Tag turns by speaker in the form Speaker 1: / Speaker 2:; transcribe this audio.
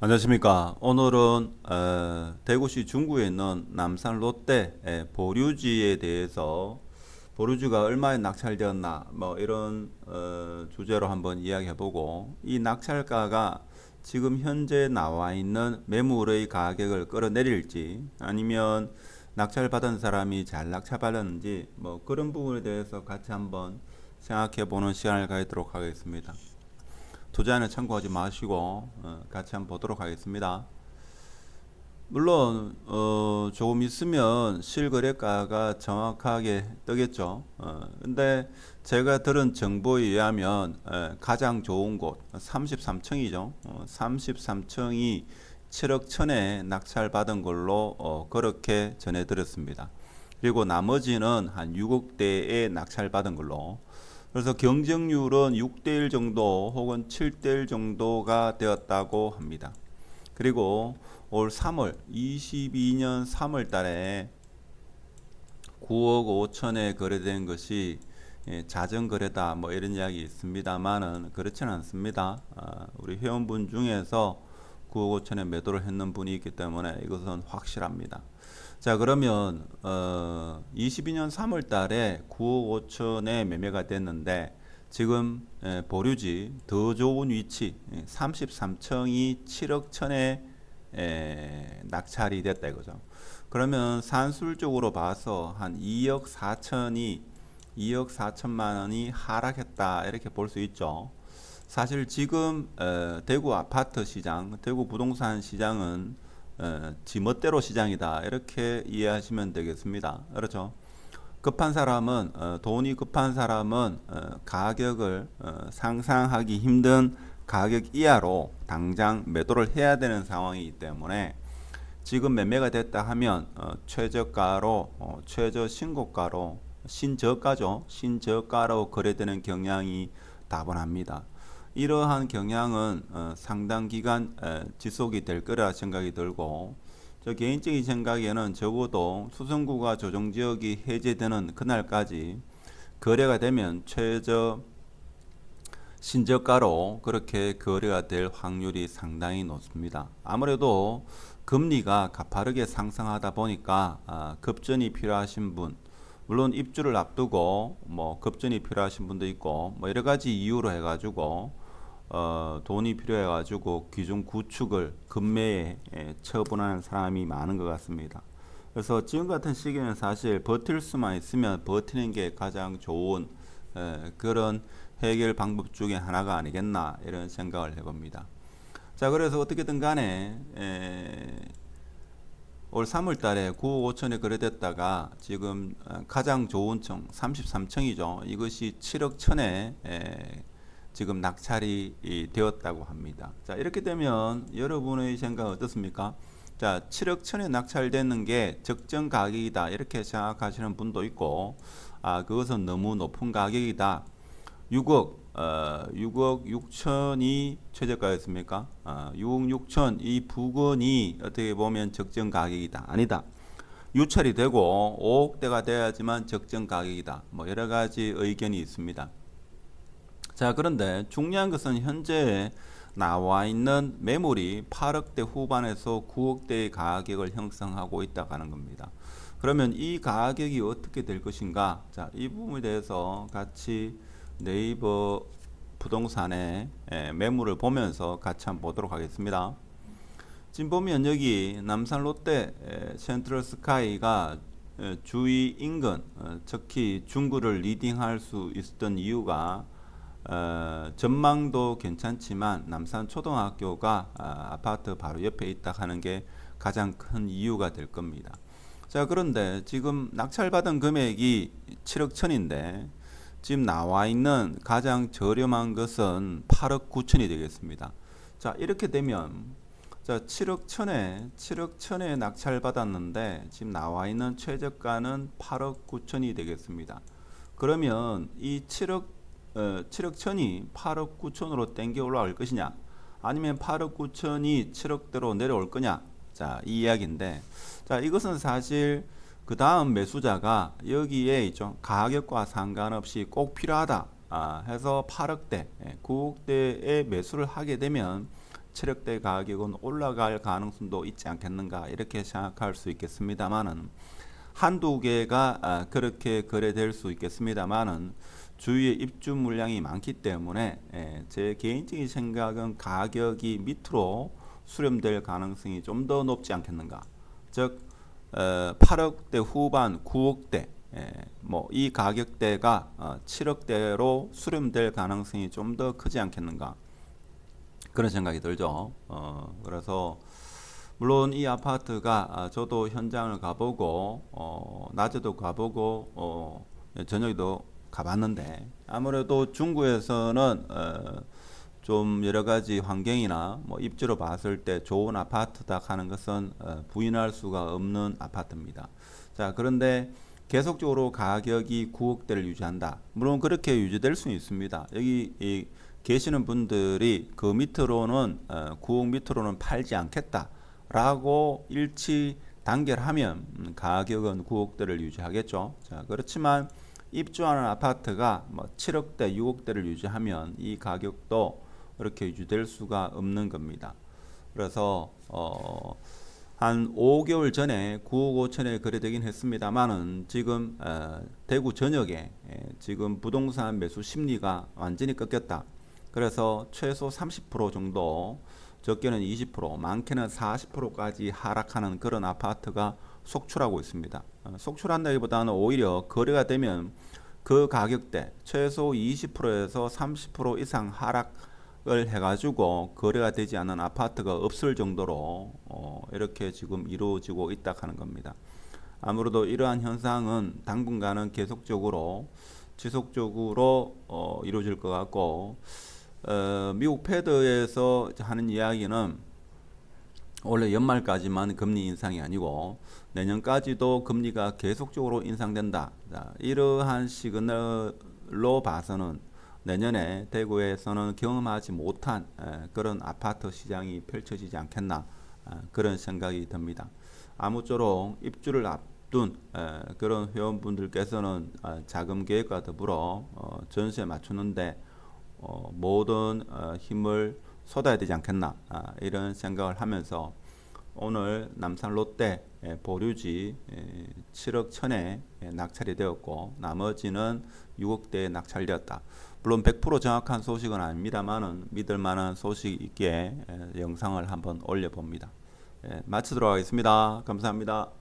Speaker 1: 안녕하십니까. 오늘은 어, 대구시 중구에 있는 남산 롯데 예, 보류지에 대해서 보류지가 얼마에 낙찰되었나 뭐 이런 어, 주제로 한번 이야기해보고 이 낙찰가가 지금 현재 나와 있는 매물의 가격을 끌어내릴지 아니면 낙찰받은 사람이 잘 낙찰받았는지 뭐 그런 부분에 대해서 같이 한번 생각해보는 시간을 가지도록 하겠습니다. 투자에는 참고하지 마시고 어, 같이 한번 보도록 하겠습니다. 물론 어, 조금 있으면 실거래가가 정확하게 뜨겠죠. 어, 근데 제가 들은 정보에 의하면 에, 가장 좋은 곳 33층이죠. 어, 33층이 7억 천에 낙찰받은 걸로 어, 그렇게 전해드렸습니다. 그리고 나머지는 한 6억대에 낙찰받은 걸로 그래서 경쟁률은 6대1 정도 혹은 7대1 정도가 되었다고 합니다. 그리고 올 3월 22년 3월 달에 9억 5천에 거래된 것이 예, 자전 거래다 뭐 이런 이야기 있습니다만은 그렇지는 않습니다. 아, 우리 회원분 중에서 9억 5천에 매도를 했는 분이 있기 때문에 이것은 확실합니다. 자 그러면 어 22년 3월 달에 9억 5천에 매매가 됐는데 지금 예, 보류지 더 좋은 위치 예, 33층이 7억 천에 에, 낙찰이 됐다 이거죠. 그러면 산술적으로 봐서 한 2억 4천이 2억 4천만 원이 하락했다 이렇게 볼 수 있죠. 사실 지금 어, 대구 아파트 시장, 대구 부동산 시장은 어, 지멋대로 시장이다 이렇게 이해하시면 되겠습니다. 그렇죠? 급한 사람은 어, 돈이 급한 사람은 어, 가격을 어, 상상하기 힘든 가격 이하로 당장 매도를 해야 되는 상황이기 때문에 지금 매매가 됐다 하면 어, 최저가로 어, 최저 신고가로 신저가죠 신저가로 거래되는 경향이 다분합니다. 이러한 경향은 어, 상당 기간 에, 지속이 될 거라 생각이 들고 저 개인적인 생각에는 적어도 수성구가 조정 지역이 해제되는 그날까지 거래가 되면 최저 신저가로 그렇게 거래가 될 확률이 상당히 높습니다. 아무래도 금리가 가파르게 상승하다 보니까 아, 급전이 필요하신 분, 물론 입주를 앞두고 뭐 급전이 필요하신 분도 있고 뭐 여러 가지 이유로 해가지고 어, 돈이 필요해 가지고 기존 구축을 급매에 예, 처분하는 사람이 많은 것 같습니다. 그래서 지금 같은 시기는 사실 버틸 수만 있으면 버티는 게 가장 좋은 에, 그런 해결 방법 중에 하나가 아니겠나 이런 생각을 해봅니다. 자 그래서 어떻게든 간에 에, 올 3월 달에 9억 5천에 거래됐다가 지금 어, 가장 좋은 층 33층이죠. 이것이 7억 천에 에, 지금 낙찰이 이, 되었다고 합니다. 자 이렇게 되면 여러분의 생각 어떻습니까? 자 7억 천에 낙찰되는 게 적정 가격이다 이렇게 생각하시는 분도 있고 아 그것은 너무 높은 가격이다 6억 어, 6억 6천이 최저가였습니까? 아, 6억 6천 이 부근이 어떻게 보면 적정 가격이다 아니다 유찰이 되고 5억대가 돼야지만 적정 가격이다 뭐 여러 가지 의견이 있습니다 자 그런데 중요한 것은 현재 나와 있는 매물이 8억대 후반에서 9억대의 가격을 형성하고 있다고 하는 겁니다. 그러면 이 가격이 어떻게 될 것인가? 자, 이 부분에 대해서 같이 네이버 부동산의 예, 매물을 보면서 같이 한번 보도록 하겠습니다. 지금 보면 여기 남산 롯데 에, 센트럴 스카이가 에, 주위 인근, 어, 특히 중구를 리딩할 수 있었던 이유가 어, 전망도 괜찮지만 남산 초등학교가 아, 아파트 바로 옆에 있다 하는 게 가장 큰 이유가 될 겁니다. 자 그런데 지금 낙찰받은 금액이 7억 천인데 지금 나와 있는 가장 저렴한 것은 8억 9천이 되겠습니다. 자 이렇게 되면 자 7억 천에 7억 천에 낙찰 받았는데 지금 나와 있는 최저가는 8억 9천이 되겠습니다. 그러면 이 7억 어, 7억 천이 8억 9천으로 땡겨 올라갈 것이냐? 아니면 8억 9천이 7억대로 내려올 거냐? 자 이 이야기인데 자 이것은 사실 그 다음 매수자가 여기에 있죠 가격과 상관없이 꼭 필요하다 아, 해서 8억대 9억대에 매수를 하게 되면 7억대 가격은 올라갈 가능성도 있지 않겠는가? 이렇게 생각할 수 있겠습니다만은 한두 개가 아, 그렇게 거래될 수 있겠습니다만은 주위에 입주 물량이 많기 때문에 예, 제 개인적인 생각은 가격이 밑으로 수렴될 가능성이 좀 더 높지 않겠는가. 즉 어, 8억대 후반 9억대 뭐이 가격대가 어, 7억대로 수렴될 가능성이 좀 더 크지 않겠는가. 그런 생각이 들죠. 어, 그래서 물론 이 아파트가 아, 저도 현장을 가보고 어, 낮에도 가보고 어, 저녁에도 가봤는데 아무래도 중구에서는 어, 좀 여러 가지 환경이나 뭐 입지로 봤을 때 좋은 아파트다 하는 것은 어, 부인할 수가 없는 아파트입니다. 자 그런데 계속적으로 가격이 9억대를 유지한다. 물론 그렇게 유지될 수 있습니다. 여기 이 계시는 분들이 그 밑으로는 어, 9억 밑으로는 팔지 않겠다라고 일치 단결하면 음, 가격은 9억대를 유지하겠죠. 자 그렇지만 입주하는 아파트가 뭐 7억대, 6억대를 유지하면 이 가격도 이렇게 유지될 수가 없는 겁니다. 그래서 어, 한 5개월 전에 9억 5천에 거래되긴 했습니다만은 지금 어, 대구 전역에 예, 지금 부동산 매수 심리가 완전히 꺾였다. 그래서 최소 30% 정도, 적게는 20%, 많게는 40%까지 하락하는 그런 아파트가 속출하고 있습니다. 어, 속출한다기보다는 오히려 거래가 되면 그 가격대 최소 20%에서 30% 이상 하락을 해가지고 거래가 되지 않은 아파트가 없을 정도로 어, 이렇게 지금 이루어지고 있다 하는 겁니다. 아무래도 이러한 현상은 당분간은 계속적으로 지속적으로 어, 이루어질 것 같고 어, 미국 패드에서 하는 이야기는 원래 연말까지만 금리 인상이 아니고 내년까지도 금리가 계속적으로 인상된다. 자, 이러한 시그널로 봐서는 내년에 대구에서는 경험하지 못한 에, 그런 아파트 시장이 펼쳐지지 않겠나 아, 그런 생각이 듭니다. 아무쪼록 입주를 앞둔 에, 그런 회원분들께서는 아, 자금 계획과 더불어 어, 전세 맞추는데 어, 모든 어, 힘을 쏟아야 되지 않겠나 아, 이런 생각을 하면서 오늘 남산 롯데 예, 보류지 예, 7억 천에 예, 낙찰이 되었고 나머지는 6억대에 낙찰되었다. 물론 100% 정확한 소식은 아닙니다만은 믿을 만한 소식 있기에 예, 영상을 한번 올려봅니다. 예, 마치도록 하겠습니다. 감사합니다.